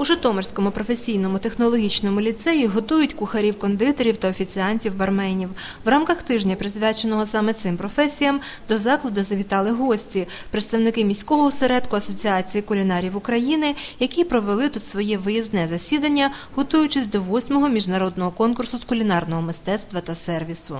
У Житомирському професійному технологічному ліцеї готують кухарів, кондитерів та офіціантів барменів. В рамках тижня, присвяченого саме цим професіям, до закладу завітали гості, представники міського осередку Асоціації кулінарів України, які провели тут своє виїзне засідання, готуючись до восьмого міжнародного конкурсу з кулінарного мистецтва та сервісу.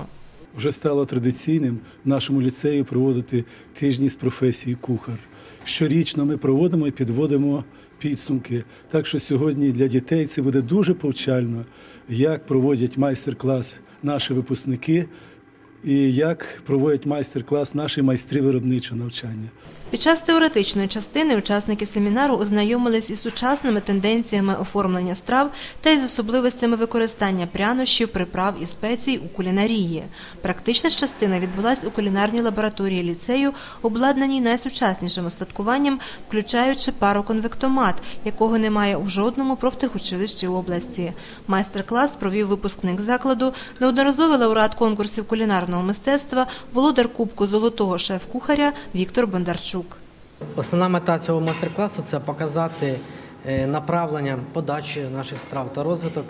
Вже стало традиційним нашому ліцеї проводити тижні з професії кухар. Щорічно ми проводимо і підводимо підсумки. Так що сьогодні для дітей це буде дуже повчально, як проводять майстер-клас наші випускники і як проводять майстер-клас наші майстри виробничого навчання. Під час теоретичної частини учасники семінару ознайомились із сучасними тенденціями оформлення страв та із особливостями використання прянощів, приправ і спецій у кулінарії. Практична ж частина відбулась у кулінарній лабораторії ліцею, обладнаній найсучаснішим устаткуванням, включаючи пароконвектомат, якого немає у жодному профтехучилищі області. Майстер-клас провів випускник закладу, неодноразовий лауреат конкурсів кулінарного мистецтва, володар Кубку золотого шеф-кухаря Віктор Бондарчук. Основна мета цього майстер-класу це показати е, направлення подачі наших страв та розвиток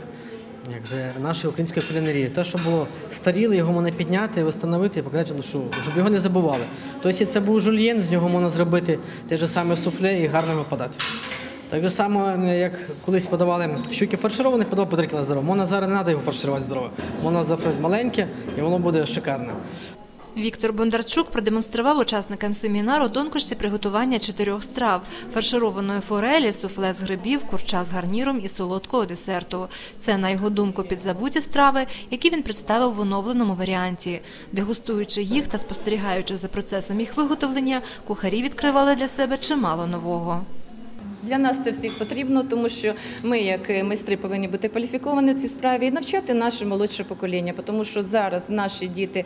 нашої української кулінарії. Те, що було старіле, його можна підняти, встановити і показати, ну, щоб його не забували. Тобто це був жульєн, з нього можна зробити те ж саме суфле і гарно його подати. Так само, як колись подавали щуки фаршировані, подавали по 3 кг здорово. Можна зараз не треба його фарширувати здорово. Можна зафрати маленьке і воно буде шикарне. Віктор Бондарчук продемонстрував учасникам семінару тонкощі приготування чотирьох страв – фаршированої форелі, суфле з грибів, курча з гарніром і солодкого десерту. Це, на його думку, підзабуті страви, які він представив в оновленому варіанті. Дегустуючи їх та спостерігаючи за процесом їх виготовлення, кухарі відкривали для себе чимало нового. Для нас це всіх потрібно, тому що ми, як майстри, повинні бути кваліфіковані в цій справі і навчати наше молодше покоління, тому що зараз наші діти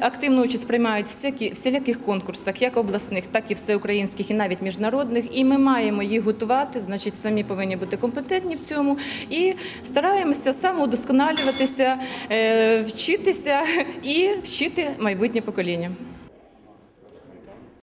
активну участь приймають всякі всіляких конкурсах, як обласних, так і всеукраїнських, і навіть міжнародних. І ми маємо їх готувати. Значить, самі повинні бути компетентні в цьому і стараємося самоудосконалюватися, е, вчитися і вчити майбутнє покоління.